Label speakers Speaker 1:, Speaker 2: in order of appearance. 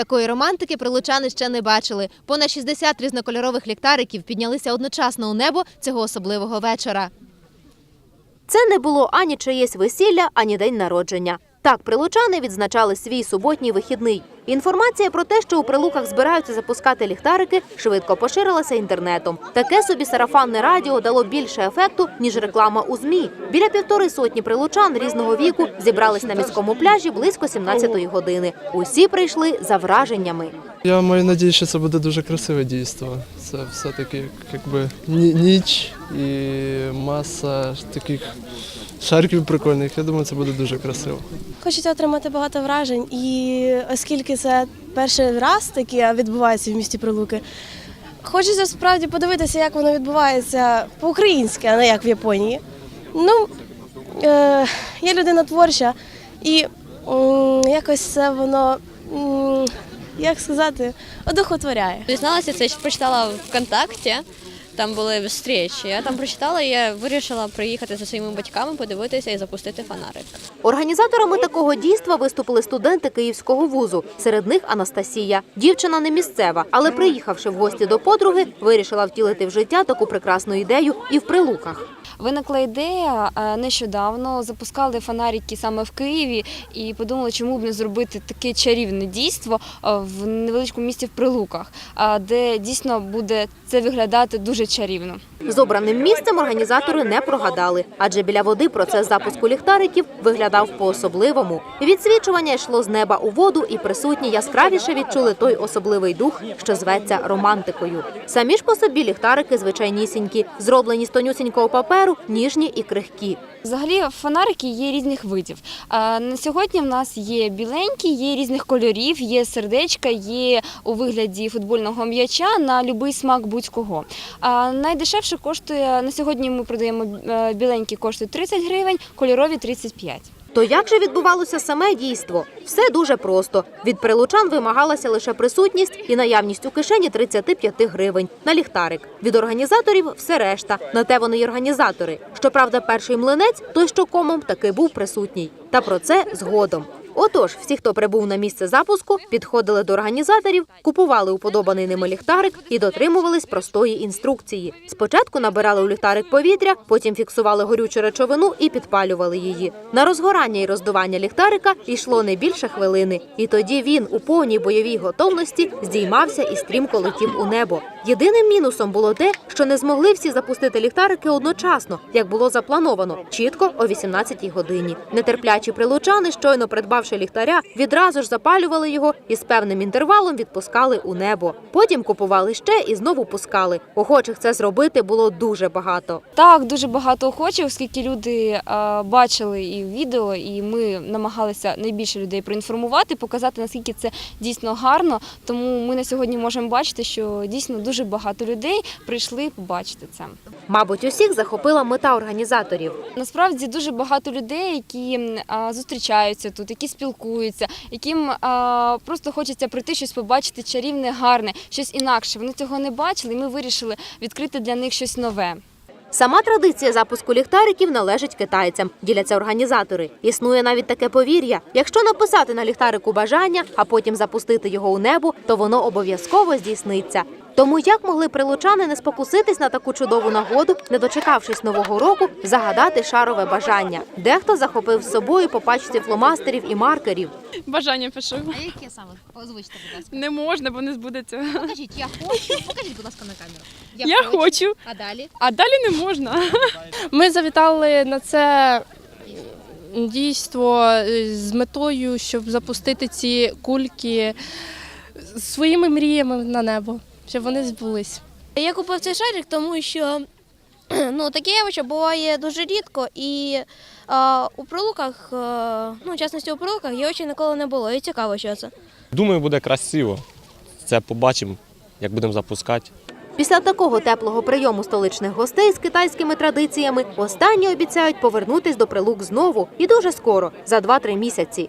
Speaker 1: Такої романтики прилучани ще не бачили. Понад 60 різнокольорових ліхтариків піднялися одночасно у небо цього особливого вечора.
Speaker 2: Це не було ані чиєсь весілля, ані день народження. Так, прилучани відзначали свій суботній вихідний. Інформація про те, що у прилуках збираються запускати ліхтарики, швидко поширилася інтернетом. Таке собі сарафанне радіо дало більше ефекту, ніж реклама у ЗМІ. Біля півтори сотні прилучан різного віку зібрались на міському пляжі близько 17-ї години. Усі прийшли за враженнями.
Speaker 3: Я маю надію, що це буде дуже красиве дійство. Це все-таки якби ніч і маса таких шариків прикольних. Я думаю, це буде дуже красиво.
Speaker 4: Хочеться отримати багато вражень, і оскільки це перший раз таке відбувається в місті Прилуки, хочеться справді подивитися, як воно відбувається по-українськи, а не як в Японії. Ну, е, я людина творча, і м, якось це воно, м, як сказати, одухотворяє.
Speaker 5: Дізналася це, прочитала ВКонтакті. Там були зустрічі. Я там прочитала, і я вирішила приїхати зі своїми батьками, подивитися і запустити фонарик.
Speaker 2: Організаторами такого дійства виступили студенти Київського вузу. Серед них Анастасія. Дівчина не місцева, але приїхавши в гості до подруги, вирішила втілити в життя таку прекрасну ідею і в прилуках.
Speaker 6: Виникла ідея е, нещодавно. Запускали фонарики саме в Києві і подумали, чому б не зробити таке чарівне дійство е, в невеличкому місті в Прилуках, е, де дійсно буде це виглядати дуже чарівно.
Speaker 2: З обраним місцем організатори не прогадали, адже біля води процес запуску ліхтариків виглядав по-особливому. Відсвічування йшло з неба у воду, і присутні яскравіше відчули той особливий дух, що зветься романтикою. Самі ж по собі ліхтарики звичайнісінькі, зроблені з тонюсінького паперу, ніжні і крихкі.
Speaker 6: Взагалі фонарики є різних видів. На сьогодні в нас є біленькі, є різних кольорів, є сердечка, є у вигляді футбольного м'яча на будь-який смак будь-кого. Найдешевше коштує на сьогодні. Ми продаємо е, біленькі коштують 30 гривень, кольорові 35.
Speaker 2: То як же відбувалося саме дійство? Все дуже просто. Від прилучан вимагалася лише присутність і наявність у кишені 35 гривень на ліхтарик. Від організаторів все решта. На те вони й організатори. Щоправда, перший млинець, той що комом, таки був присутній. Та про це згодом. Отож, всі, хто прибув на місце запуску, підходили до організаторів, купували уподобаний ними ліхтарик і дотримувались простої інструкції. Спочатку набирали у ліхтарик повітря, потім фіксували горючу речовину і підпалювали її. На розгорання і роздування ліхтарика йшло не більше хвилини, і тоді він у повній бойовій готовності здіймався і стрімко летів у небо. Єдиним мінусом було те, що не змогли всі запустити ліхтарики одночасно, як було заплановано, чітко о 18-й годині. Нетерплячі прилучани, щойно придбавши ліхтаря, відразу ж запалювали його і з певним інтервалом відпускали у небо. Потім купували ще і знову пускали. Охочих це зробити було дуже багато.
Speaker 6: Так, дуже багато охочих, оскільки люди е, бачили і відео, і ми намагалися найбільше людей проінформувати, показати наскільки це дійсно гарно. Тому ми на сьогодні можемо бачити, що дійсно дуже багато людей прийшли побачити це.
Speaker 2: Мабуть, усіх захопила мета організаторів.
Speaker 6: Насправді дуже багато людей, які зустрічаються тут, які спілкуються, яким а, просто хочеться прийти щось побачити чарівне, гарне, щось інакше. Вони цього не бачили, і ми вирішили відкрити для них щось нове.
Speaker 2: Сама традиція запуску ліхтариків належить китайцям, діляться організатори. Існує навіть таке повір'я: якщо написати на ліхтарику бажання, а потім запустити його у небо, то воно обов'язково здійсниться. Тому як могли прилучани не спокуситись на таку чудову нагоду, не дочекавшись нового року, загадати шарове бажання? Дехто захопив з собою по пачці фломастерів і маркерів.
Speaker 7: Бажання пишу.
Speaker 1: А яке саме? Озвучте, будь ласка.
Speaker 7: Не можна, бо не збудеться.
Speaker 1: Покажіть, я хочу. Покажіть, будь ласка, на камеру.
Speaker 7: Я хочу,
Speaker 1: А далі?
Speaker 7: а далі не можна.
Speaker 8: Ми завітали на це дійство е, з метою, щоб запустити ці кульки своїми мріями на небо, щоб вони збулись.
Speaker 4: Я купив цей шарик, тому що ну, таке явище буває дуже рідко, і а, у прилуках, ну, в частності у прилуках, його ще ніколи не було. І цікаво, що це.
Speaker 9: Думаю, буде красиво. Це побачимо, як будемо запускати.
Speaker 2: Після такого теплого прийому столичних гостей з китайськими традиціями останні обіцяють повернутись до прилук знову і дуже скоро, за 2-3 місяці.